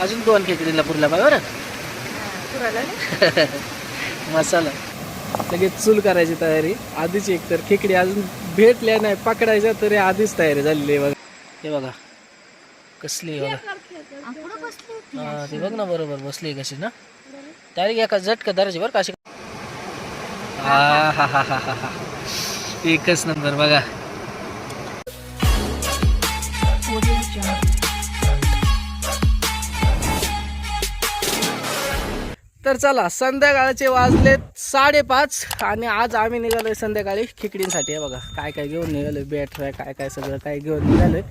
अजून दोन खेकडीला पुरला पाहिजे बरं? मसाला. लगेच चूल करायची तयारी. आधीच एक तर खेकडी अजून भेटल्या नाही पकडायच्या तरी आधीच तयारी झालेली आहे बघा. हे बघा. कसली बघा. हा ते बघ ना बरोबर बसली कशी ना. डायरेक्ट एका झटका धरायची बरं का अशी. हा हा हा हा हा हा एकच नंबर बघा. तर चला संध्याकाळचे वाजलेत साडेपाच आणि आज आम्ही निघालोय संध्याकाळी खिकडींसाठी. आहे बघा काय काय घेऊन निघालोय बॅट फ्राय काय काय सगळं काय घेऊन निघालोय.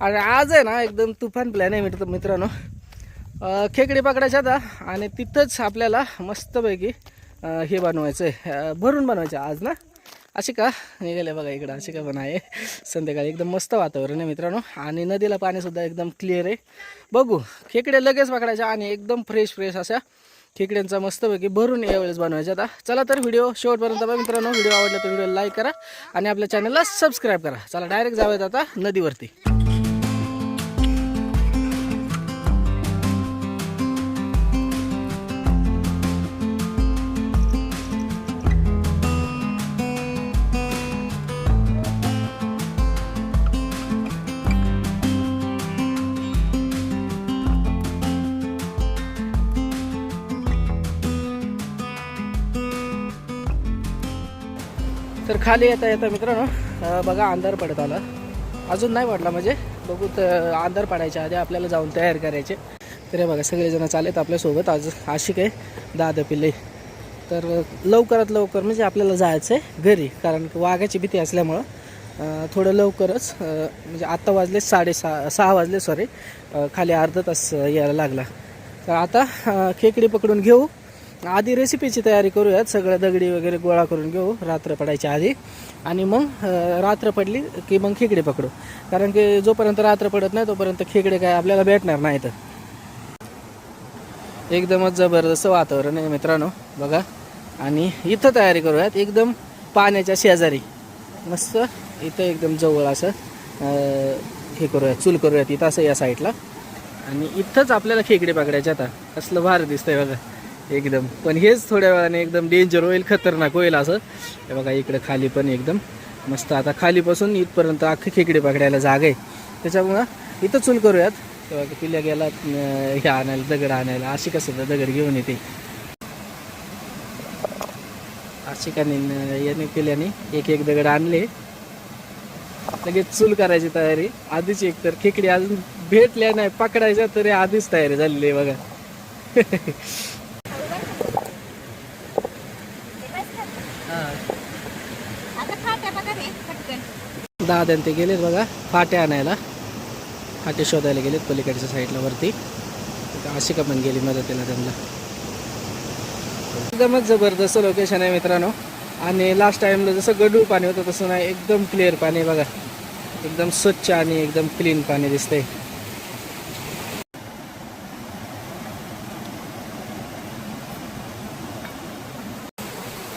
आणि आज आहे ना एकदम तुफान प्लॅन आहे मित्र मित्रांनो. खेकडी खेकडे पकडायच्या आता आणि तिथंच आपल्याला मस्तपैकी हे बनवायचं आहे भरून बनवायचं आज ना? अशी का? निघाले बघा इकडं अशी का पण आहे. संध्याकाळी एकदम मस्त वातावरण आहे मित्रांनो. आणि नदीला पाणीसुद्धा एकदम क्लिअर आहे. बघू खेकडे लगेच पकडायच्या आणि एकदम फ्रेश फ्रेश अशा खेकड्यांचा मस्तपैकी भरून यावेळेस बनवायचा. आता चला तर व्हिडिओ शेवटपर्यंत बघा मित्रांनो. व्हिडिओ आवडला तर व्हिडिओ लाईक करा आणि आपल्या चॅनलला सबस्क्राईब करा. चला डायरेक्ट जाऊयात आता नदीवरती. खाली येता येता मित्रांनो बघा अंधार पडत आला. अजून नाही पडला म्हणजे बघू तर अंधार पडायच्या आधी आपल्याला जाऊन तयार करायचे. तर हे बघा सगळेजण चालेत आपल्यासोबत. आज आशिक आहे दादा पिल्ले. तर लवकरात लवकर म्हणजे आपल्याला जायचं आहे घरी कारण की वाघाची भीती असल्यामुळं थोडं लवकरच म्हणजे आत्ता वाजले साडेसहा सहा वाजले सॉरी खाली अर्धा तास यायला लागला. तर आता खेकडी पकडून घेऊ. आधी रेसिपीची तयारी करूयात. सगळं दगडी वगैरे गोळा करून घेऊ. रात्र पडायच्या आधी. आणि मग रात्र पडली की मग खेकडे पकडू. कारण की जोपर्यंत रात्र पडत नाही तोपर्यंत खेकडे काय आपल्याला भेटणार नाहीत. एकदमच जबरदस्त वातावरण आहे मित्रांनो. बघा. आणि इथं तयारी करूयात. एकदम पाण्याच्या शेजारी. मस्त. इथं एकदम जवळ असं हे करूयात. चूल करूयात इथं असं या साईडला आणि इथंच आपल्याला खेकडे पकडायचे आता. कसलं भार दिसतंय बघा. एकदम. पण हेच थोड्या वेळाने एकदम डेंजर होईल खतरनाक होईल असं. हे बघा इकडं खाली पण एकदम मस्त. आता खालीपासून इथपर्यंत अख्खे खेकडे पकडायला जागा आहे. त्याच्यामुळं इथं चूल करूयात. तेव्हा पिल्या गेला हे आणायला दगड आणायला. अशी कसं दगड घेऊन येते. आशिकाने याने पिल्याने एक एक दगड आणले. लगेच चूल करायची तयारी. आधीच एक तर खेकडी अजून भेटल्या नाही पकडायच्या तरी आधीच तयारी झालेली आहे बघा हा. आता खात्या बघा रे दहा दादा ते गेलेत बघा फाट्या आणायला. फाटे शोधायला गेलेत पलीकडच्या साईडला वरती. आशिका पण गेली मदतीला त्यांना. एकदमच जबरदस्त लोकेशन आहे मित्रांनो. आणि लास्ट टाईमला जसं गडूळ पाणी होतं तसं नाही एकदम क्लिअर पाणी बघा. एकदम स्वच्छ आणि एकदम क्लीन पाणी दिसतंय.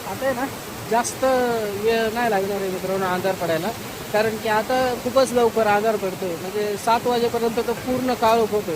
आता आहे ना जास्त वेळ नाही लागणार आहे मित्रांनो अंधार पडायला. कारण की आता खूपच लवकर अंधार पडतोय. म्हणजे सात वाजेपर्यंत तर पूर्ण काळोख होतोय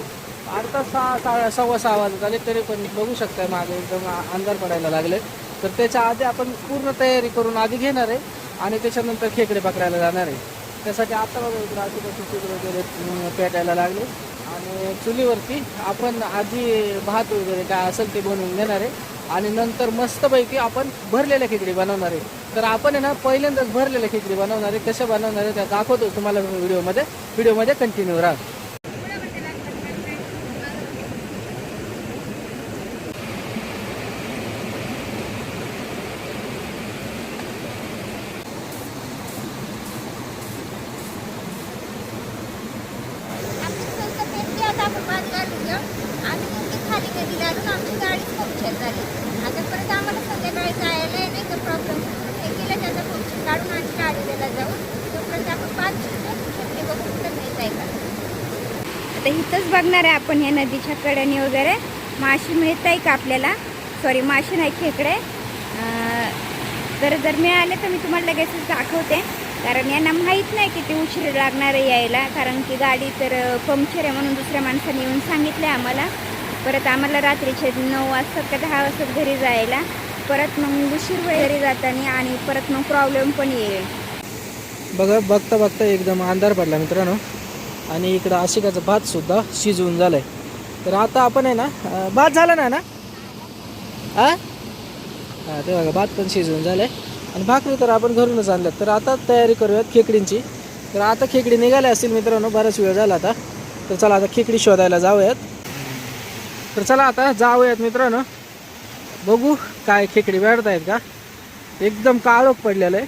आता सहा सहा सव्वा सहा वाजत आले तरी पण बघू शकताय मागे एकदम अंधार पडायला लागले. तर त्याच्या आधी आपण पूर्ण तयारी करून आधी घेणार आहे आणि त्याच्यानंतर खेकडे पकडायला जाणार आहे. त्यासाठी आता बघा आजूबाजू चूल वगैरे पेटायला लागले. आणि चुलीवरती आपण आधी भात वगैरे काय असेल ते बनवून घेणार आहे. आणि नंतर मस्तपैकी आपण भरलेल्या खिचडी बनवणार आहे. तर आपण आहे ना पहिल्यांदाच भरलेल्या खिचडी बनवणार आहे. कशा बनवणार आहे त्या दाखवतो तुम्हाला व्हिडिओमध्ये. व्हिडिओमध्ये कंटिन्यू राहा. आमची आम्ही खाली गेली लागून आमची गाडीच पंक्चर झाली. आता परत आम्हाला संध्याकाळी जायला आहे नाही का प्रॉब्लेम हे केलं त्याचा पंक्चर काढून आणि गाडीला जाऊन तोपर्यंत आपण पाच शकते बघून कुठं मिळत आहे का? आता इथंच बघणार आहे आपण या नदीच्या कड्याने वगैरे. माशी मिळत आहे का आपल्याला? सॉरी माशी नाही खेकडे. तर जर मिळाले तर मी तुम्हाला लगेचच दाखवते. कारण यांना माहीत नाही किती उशीर लागणार आहे यायला. कारण की गाडी तर पंक्चर आहे म्हणून दुसऱ्या माणसाने येऊन सांगितलं आम्हाला. परत आम्हाला रात्रीचे नऊ वाजता का दहा वाजता घरी जायला. परत मग उशीर वेळ घरी जाताना आणि परत मग प्रॉब्लेम पण येईल. बघा बघता बघता एकदम अंधार पडला मित्रांनो. आणि इकडं आशिकाचा भात सुद्धा शिजवून झालाय. तर आता आपण आहे ना भात झाला ना ना? हा हा ते बघा भात पण शिजवून झालाय. आणि भाकरी तर आपण घरूनच आणल्यात. तर आता तयारी करूयात खेकडींची. तर आता खेकडी निघाल्या असतील मित्रांनो बराच वेळ झाला आता. तर चला आता खेकडी शोधायला जाऊयात. तर चला आता जाऊयात मित्रांनो. बघू. काय खेकडी भेटत आहेत का? एकदम काळोख पडलेलं आहे.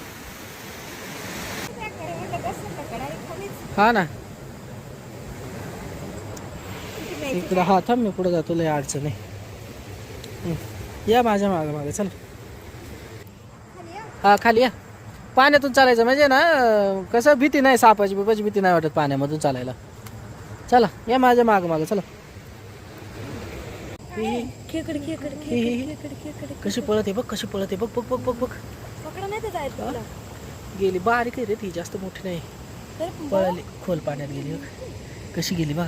हा ना. इकडं हा थांब मी पुढे जातो लय अडचण आहे. या माझ्या मागं मागे चल. हा खाली या. पाण्यातून चालायचं म्हणजे ना कसं भीती नाही सापाची बिपाची भीती नाही वाटत पाण्यामधून चालायला. चला या माझ्या मागं मागं चला. खेकड खेकड. खेकड खेकड कशी पळत आहे बघ कशी पळत आहे बघ बघ बघ बघ बघ. पकडा नाही तर जायचं तुला. गेली बारीक आहे रे ती जास्त मोठी नाही. तरी पळाली खोल पाण्यात गेली बघ. कशी गेली बघ.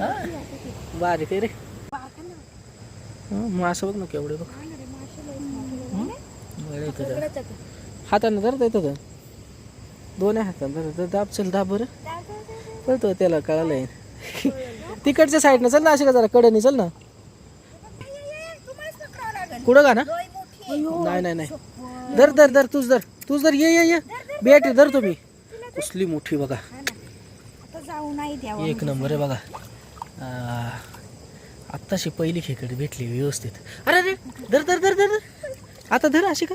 हा? बारीक आहे रे. हं, मग असं बघ ना केवढे बघ. हं? बरं आहे हातानं धरता येतं का? दोन्ही हातानं दाब चल दाब बरं. कळतो त्याला कळालंय. तिकडच्या साईडनं चल ना अशी का जरा कडेने चल ना. कुठं का ना नाही नाही नाही. धर धर धर तूच धर. तूच धर. ये ये ये. बेट धर तुम्ही. कसली मोठी बघा. एक नंबर आहे बघा. आत्ताशी पहिली खेकडी भेटली व्यवस्थित. अरे अरे धर धर धर धर. आता धर अशी का?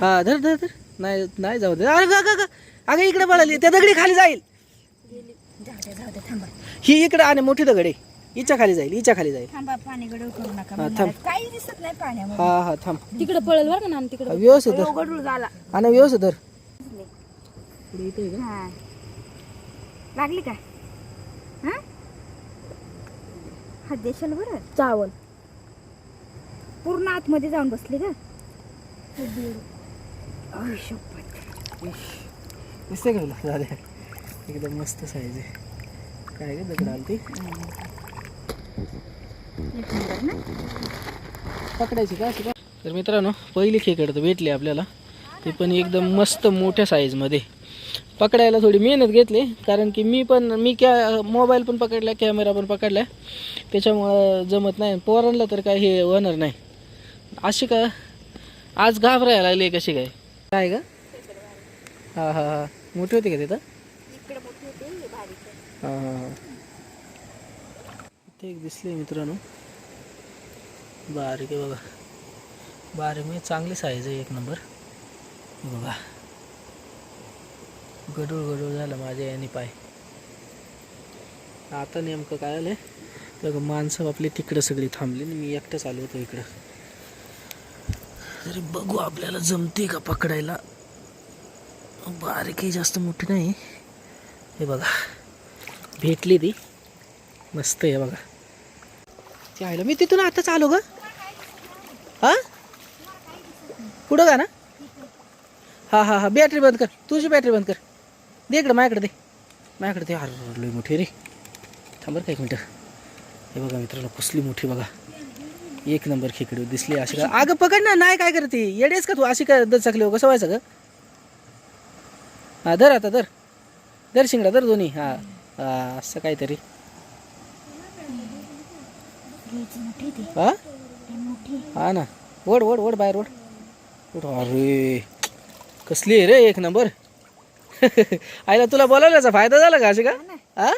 हा धर धर धर. नाही नाही जाऊ दे. अरे गा अगं इकडे पळाली त्या दगडी खाली जाईल. ही इकडे आणि मोठी दगड. आहे हिच्या खाली जाईल हिच्या खाली जाईल. थांबा पाणी गडूळ करू नका हा थांब. काही दिसत नाही पाण्यामध्ये. हा हा थांब. तिकडे पळेल बरं ना तिकडे? व्यवस्थित धर. झाला. आणि व्यवस्थित धर. का? हा. लागली का? हा? हा देशाल बरं. चावल. पूर्ण आतमध्ये जाऊन बसली का? अय, शपथ. दिसते का तुला झाले एकदम मस्त साईज आहे. काय का दगड आली ती एक नंबर ना पकडायची का? अशी का? तर मित्रांनो पहिली खेकड तर भेटली आपल्याला. ती पण एकदम मस्त मोठ्या साईजमध्ये पकडायला थोडी मेहनत घेतली कारण की मी पण मी कॅ मोबाईल पण पकडला कॅमेरा पण पकडला. त्याच्यामुळं जमत नाही. पोरांना तर काय हे होणार नाही. अशी का? आज घाबरायला लागली कशी काय? काय का हां हां हां. मोठी होती का तिथं हे. हां हां. इथे एक दिसले मित्रांनो. बारीक आहे बघा. बारीक म्हणजे चांगली साईज आहे एक नंबर बघा. गडूळ गडूळ झालं माझ्या याने पाय. आता नेमकं काय आलं बघा माणसं आपली तिकडं सगळी थांबली आणि मी एकटाच आलो होतो इकडं. तरी बघू आपल्याला जमते का पकडायला? बारीकही जास्त मोठी नाही. हे बघा. भेटली ती. मस्त आहे बघा. ती आयला. मी तिथून आताच आलो ग. हा? कुठं का ना हा हा हा. बॅटरी बंद कर. तुझी बॅटरी बंद कर. दे इकडं माझ्याकडे दे. माझ्याकडे दे. अरे मोठी रे. थांबर का एक मिनटं. हे बघा मित्रांनो कसली मोठी बघा. एक नंबर खेकडी दिसली अशी. का अगं पकड ना. नाही काय करते येडेस का तू? अशी काय दचकली हो कसं व्हायचं ग. हा धर आता धर. धर शिंगडा धर दोन्ही. हा असं काहीतरी. हा? हा ना. ओढ ओढ ओढ बाहेर ओढ अरे. कसली आहे रे एक नंबर? आईला तुला बोलावल्याचा फायदा झाला का अशी का हा?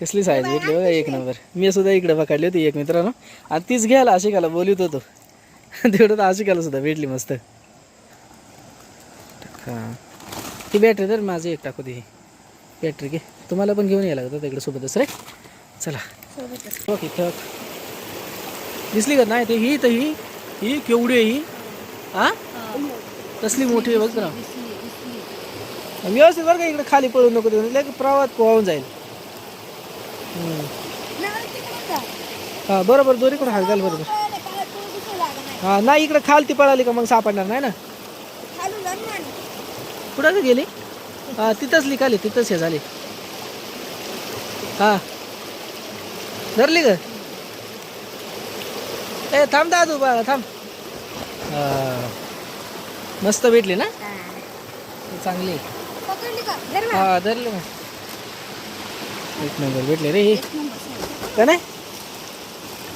कसली साईज भेटली बघा एक नंबर. मी सुद्धा इकडे पकडली होती एक मित्रानं. आणि तीच घ्यायला आशिकाला बोलत होतो. तेवढं तर आशिकाला सुद्धा भेटली मस्त. हा. ती बॅटरी तर माझं एक टाकू दे. बॅटरी घे. तुम्हाला पण घेऊन यायला लागतं तिकडे सोबतच रे. चला. दिसली का? नाही ते ही तर ही. ही केवढी आहे ही? हा? कसली मोठी आहे बघ ना व्यवस्थित बरं का इकडे खाली पळू नको लय प्रवाहात पोहावून जाईल. हा बरोबर दोरीकडे हात घाल बरोबर. हा नाही इकडे खालती पळाली का मग सापडणार नाही ना? कुठं का गेली? हा तिथंच लिखाली तिथंच हे झाली. हा. धरली का ए थांब दादू बाळा थांब. मस्त भेटली ना? चांगली. आहे. हा धरली एक नंबर भेटले रे ही. का नाही?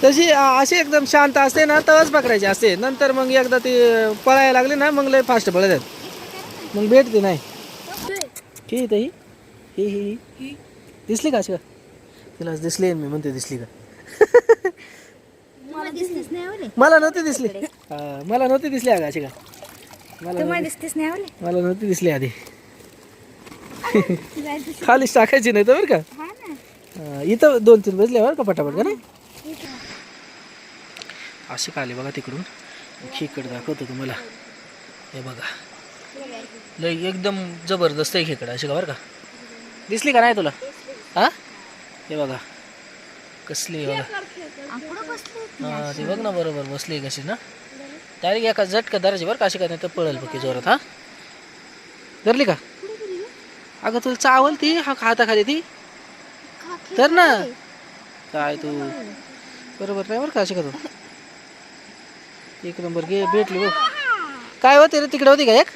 तशी अशी एकदम शांत असते ना तवच पकडायची असते. नंतर मग एकदा ती पळायला लागली ना मग लय फास्ट पळतात मग भेटते नाही. ही इथं ही. ही ही ही. दिसली का अशी? का तिला दिसली मी म्हणते दिसली का? मला नाही मला नव्हती दिसली. हा, मला नव्हती दिसली अगं अशी का? मला तुम्हाला नाही मला नव्हती दिसली आधी. खालीच टाकायची नाही तर बरं का? हा ना. हा, इथं दोन तीन बसले बरं का पटापट का नाही? अशी का आली बघा तिकडून? खेकड दाखवतो तुम्हाला. हे बघा. लय एकदम जबरदस्त आहे खेकड अशी का बरं का? दिसली का नाही तुला? हा? हे बघा. कसली बघा. हा ती बघ ना बरोबर बसली कशी ना. डायरेक्ट एका झटका धरायची बरं का अशी का नाही तर पळेल बघ की जोरात हा. धरली का? अगं तुला चावल ती हा हाताखाली ती. तर ना. काय तू? बरोबर नाही बरं का अशी का तू? एक नंबर घे भेटली बघ. काय होते रे तिकडे होती का एक?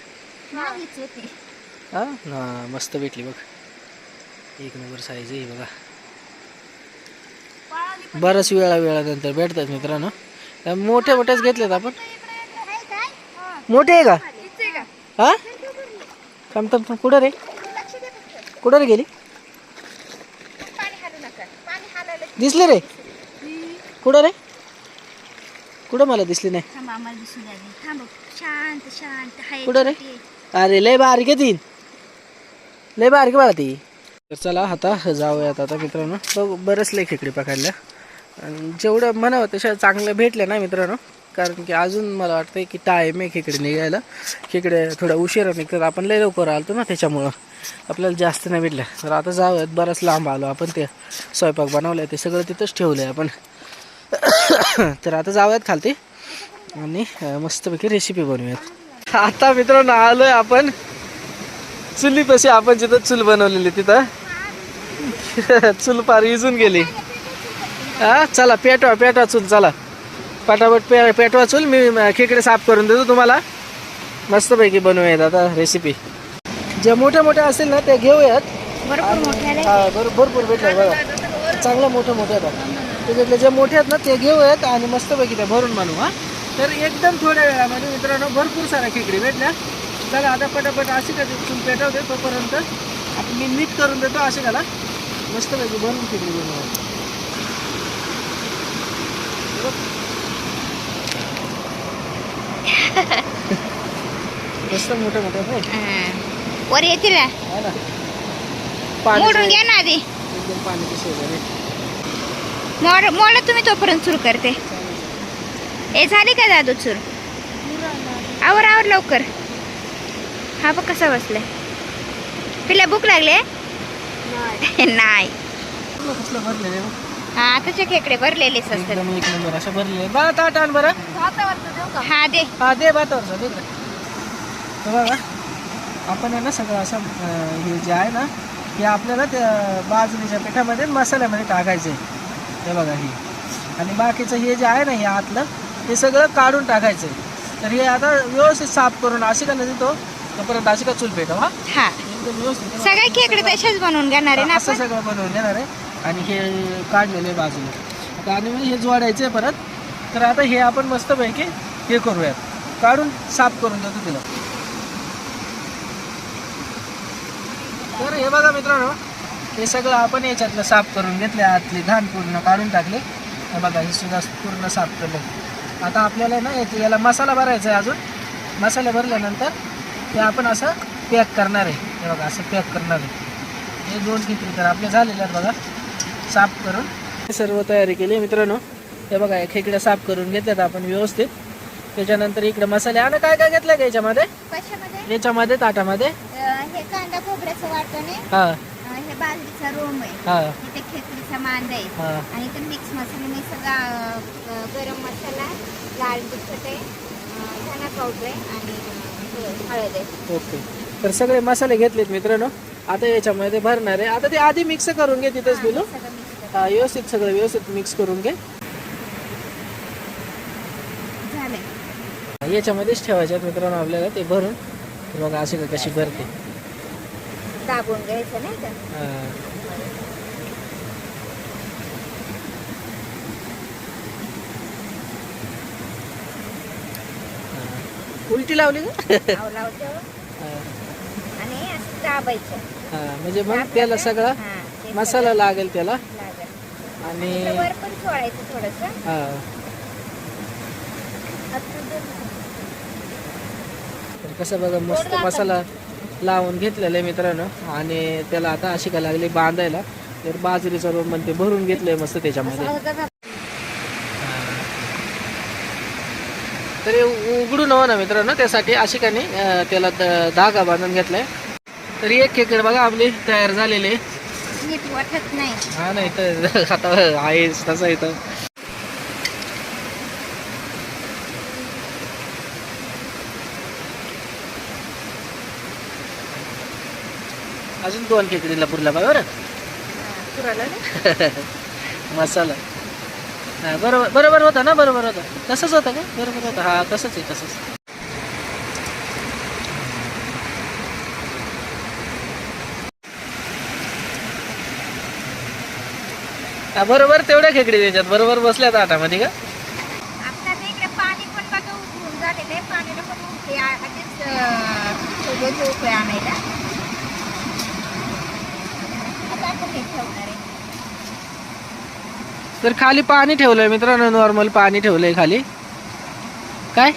हा? ना मस्त भेटली बघ. एक नंबर साईज आहे बघा. बऱ्याच वेळा वेळानंतर भेटतात मित्रांनो. त्या मोठे मोठेच घेतलेत आपण. मोठे आहे का? हा? थांब थांब कुठं रे? कुठं रे गेली? दिसली रे? कुठं रे? कुठं मला दिसली नाही? कुठं रे? अरे लय बारीक आहे ती. लय बारीक बाळा ती. तर चला आता जाऊयात आता मित्रांनो. बघ बरंच लय खेकडी पकडल्या. आणि जेवढं म्हणावं तशा चांगलं भेटलं ना मित्रांनो. कारण की अजून मला वाटतंय की टाईम आहे खेकडे निघायला. खेकडे थोडा उशिरा निघतात आपण लय लवकर आलतो ना त्याच्यामुळं. आपल्याला जास्त नाही भेटलं. तर आता जाऊयात बराच लांब आलो आपण ते स्वयंपाक बनवलं ते सगळं तिथंच ठेवलं आहे आपण. तर आता जाऊयात खालती. आणि मस्तपैकी रेसिपी बनवूयात. आता मित्रांनो आलोय आपण. चुलीपाशी आपण जिथं चूल बनवलेली तिथं. चूल पार इजून गेली. हा चला पेटवा पेटवा चूल चला. पटापट पे पेटवा चूल मी खेकडे साफ करून देतो तुम्हाला. मस्तपैकी बनवूयात आता रेसिपी जे मोठ्या मोठ्या असतील ना ते घेऊयात. भरपूर. हा भेटले बघा. चांगलं मोठं मोठे आहेत त्याच्यातले जे मोठे आहेत ना ते घेऊयात आणि मस्तपैकी ते भरून बनवू हा. तर एकदम थोड्या वेळामध्ये मित्रांनो भरपूर साऱ्या खेकडी भेटल्या. चला आता पटापट अशी का चूल पेटवते तोपर्यंत. आपण मी मीठ करून देतो असे घाला मस्तपैकी भरून खेकडी बनवू मस्त मोठे मोठे आहेत नाही हा. वर येतील ना. हा ना मोडून घ्या ना आधी एकदम पाण्याची शेजारी मोड मोड तुम्ही तोपर्यंत सुरू करते ए झाली का दादू सुरू आवर आवर लवकर हा बघ कसा बसलाय पिल्या भूक लागले नाही कसलं भरलेलं आहे बघ. हा आताच्या खेकडे भरलेलेच असतात. एकदम एक नंबर भरलेलं. ताट आण बरं. हा दे. हा दे भातावरचा. हे बघा आपण आहे ना सगळं असं अं, हे जे आहे ना हे आपल्याला त्या बाजरीच्या पिठामध्ये मसाल्यामध्ये टाकायचं आहे हे बघा हे. आणि बाकीचं हे जे आहे ना हे आतलं हे सगळं काढून टाकायचं आहे तर हे आता व्यवस्थित साफ करून असे का नाही देतो तोपर्यंत अशी का चूल पेटव. हा. हा एकदम व्यवस्थित. सगळे खेकडे तसेच बनवून घेणार आहे ना असं आपण? सगळं बनवून घेणार आहे. आणि हे काढलेले बाजूला. आता आणि मग हे जोडायचं आहे परत. तर आता हे आपण मस्तपैकी हे करूयात. काढून साफ करून देतो तिला. तर हे बघा मित्रांनो हे सगळं आपण याच्यातलं साफ करून घेतले आतली घाण पूर्ण काढून टाकले. हे बघा हे सुद्धा पूर्ण साफ केलं आता आपल्याला ना याचे- याला मसाला भरायचा आहे अजून. मसाला भरल्यानंतर ते आपण असं पॅक करणार आहे. हे बघा असं पॅक करणार आहे. हे दोन किती तर आपले झालेले आहेत बघा. साफ करून सर्व तयारी केली मित्रांनो. हे बघा खेकड्या साफ करून घेतल्यात आपण व्यवस्थित. त्याच्यानंतर इकडे मसाले. आणि काय काय घेतलं का याच्यामध्ये? याच्यामध्ये ताटामध्ये? अं, हे कांदा खोबऱ्याचं वाटण आहे. हा. अं, हे बाजरीचा रोम आहे. हा. इथे खेकडीचा मांदा आहे. हा. आणि इथे मिक्स मसाले मी सगळा अं, अं, गरम मसाला लाल तिखट आहे अं, धना पावडर आहे आणि अं, हे हळद आहे. ओके. तर सगळे मसाले घेतलेत मित्रांनो. आता याच्यामध्ये भरणार आहे. आता ते आधी मिक्स करून घे तिथंच बिलू व्यवस्थित सगळं व्यवस्थित मिक्स करून घे. याच्यामध्येच ठेवायचे आहेत मित्रांनो आपल्याला ते भरून. बघा अशी का कशी भरते. दाबून घ्यायचं नाही का. उलटी लावली का. आणि असं दाबायचं. हा, म्हणजे मग त्याला सगळा. मसाला लागेल त्याला. आणि वर पण सोडायचं थोडस. हा. तर कसं बघा मस्त मसाला लावून घेतलेला आहे मित्रांनो. आणि त्याला आता अशी लागली बांधायला. तर बाजरीचा रोड म्हणते भरून घेतलंय मस्त त्याच्यामध्ये. तर उघडून हवं ना मित्रांनो त्यासाठी आशिकाने त्याला धागा बांधून घेतलाय. तर एक खेकडे बघा आपली तयार झालेली आहे. नीट वाटत नाही. हा नाही तर आता आहेच तसं इथं अजून दोन खेकडीला पुरला बघा बरं? पुराला मसाला. हा बरोबर बरोबर होता ना बरोबर होता. तसंच होतं का? बरोबर होतं. हा तसंच आहे तसंच हा बरोबर तेवढ्या खेकडी त्याच्यात बरोबर बसल्यात आटामध्ये का? आता इकडे पाणी पण बघा उकळून झालेलं आहे पाण्याला पण उकळी आ- आधीच अं, ठेवले उकळी आणायला. आता आपण हे ठेवणार आहे. तर खाली पाणी ठेवलंय मित्रांनो नॉर्मल पाणी ठेवलंय खाली. काय?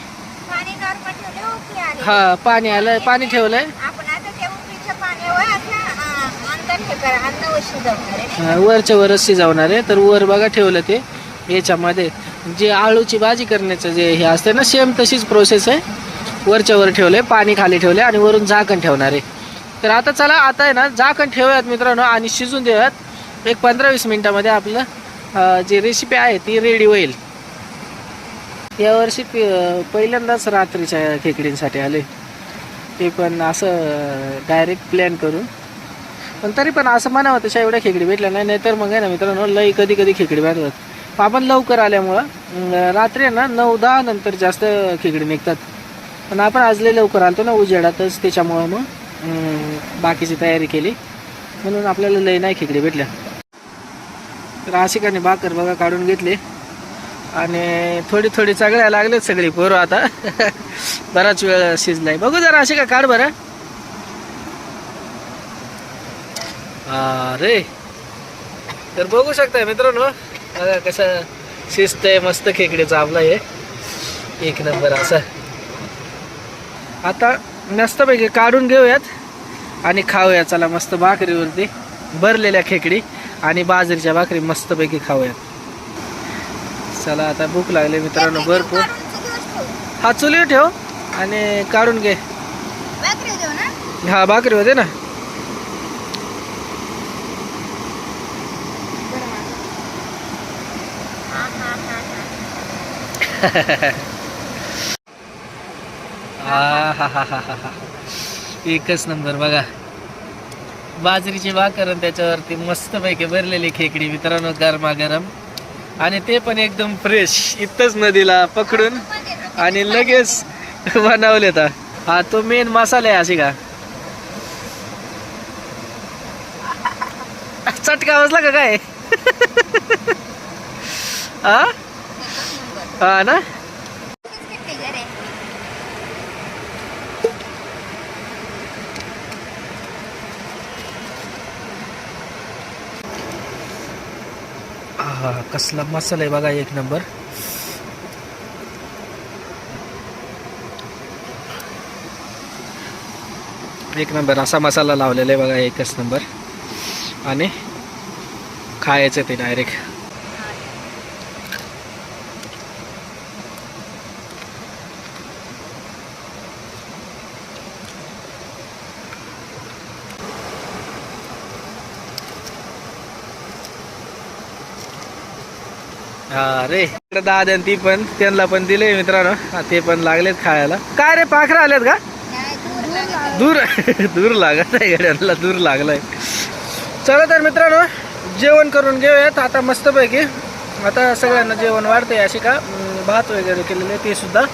पाणी नॉर्मल ठेवले उकळी आली. हा पाणी आलंय पाणी ठेवलंय आपण आता त्या उकळीच्या पाण्यावर आता अं, अंदर हे करा अन्न शिजवणार आहे हा, वरच्या वरच शिजवणार आहे. तर वर बघा ठेवलं ते. याच्यामध्ये जे आळूची भाजी करण्याचं जे हे असते ना सेम तशीच प्रोसेस आहे. वरच्या वर आहे पाणी खाली ठेवलंय आणि वरून झाकण ठेवणार आहे. तर आता चला आता आहे ना झाकण ठेवूयात मित्रांनो आणि शिजून देऊयात. एक पंधरा वीस मिनटामध्ये आपलं जी रेसिपी आहे ती रेडी होईल. यावर्षी पहिल्यांदाच रात्रीच्या खेकडींसाठी आले ते पण असं डायरेक्ट प्लॅन करून. पण तरी पण असं म्हणावं तशा एवढ्या खेकडी भेटल्या नाही नाहीतर मग आहे ना मित्रांनो लई कधी कधी खेकडी भेटतात पण आपण लवकर आल्यामुळं रात्री आहे ना नऊ दहा नंतर जास्त खेकडी निघतात. पण आपण आज लई लवकर आलतो ना उजेडातच त्याच्यामुळं मग बाकीची तयारी केली. म्हणून आपल्याला लई नाही खेकडी भेटल्या. तर आशिकाने भाकर बघा काढून घेतली. आणि थोडी थोडी चगळ्या लागलेत सगळी पोरं आता. बराच वेळ शिजलाय. बघू जरा आशिका काढ बरं. अरे तर बघू शकता मित्रांनो. बघा कसं शिस्त आहे मस्त खेकडीचा आपला हे एक नंबर असा. आता मस्तपैकी काढून घेऊयात आणि खाऊया. चला मस्त भाकरीवरती भरलेल्या खेकडी आणि बाजरीच्या भाकरी मस्तपैकी खाऊयात. चला आता भूक लागली मित्रांनो भरपूर. हा चुलीवर ठेव आणि काढून घे. हा भाकरी होते ना. हा हा एकच नंबर बघा. बाजरीची भाकर आणि त्याच्यावरती मस्तपैकी भरलेली खेकडी मित्रांनो गरमागरम. आणि ते पण एकदम फ्रेश इथंच नदीला पकडून आणि लगेच बनवले तर हा तो मेन मसाला आहे अशी का? चटका बसला का काय? हा हा ना? हा कसला मसाला आहे बघा एक नंबर. एक नंबर असा मसाला लावलेला आहे बघा एकच नंबर. आणि खायचं ते डायरेक्ट अरे इकडे दादा ती पण त्यांना पण दिले मित्रांनो. ते पण लागलेत खायला. काय रे पाखरं आलेत का? दूर दूर लागत आहे गाड्यांना दूर लागलाय. चला तर मित्रांनो जेवण करून घेऊयात. आता मस्तपैकी. आता सगळ्यांना जेवण वाढतंय अशी का? भात वगैरे केलेले ते सुद्धा.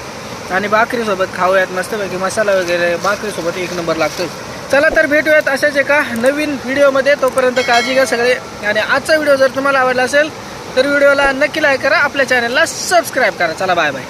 आणि भाकरीसोबत खाऊयात मस्तपैकी. मसाला वगैरे भाकरीसोबत एक नंबर लागतोय. चला तर भेटूयात अशाच एका नवीन व्हिडिओमध्ये. तोपर्यंत काळजी घ्या सगळे. आणि आजचा व्हिडिओ जर तुम्हाला आवडला असेल तर व्हिडिओला नक्की लाईक करा आपल्या चॅनलला सबस्क्राईब करा. चला बाय बाय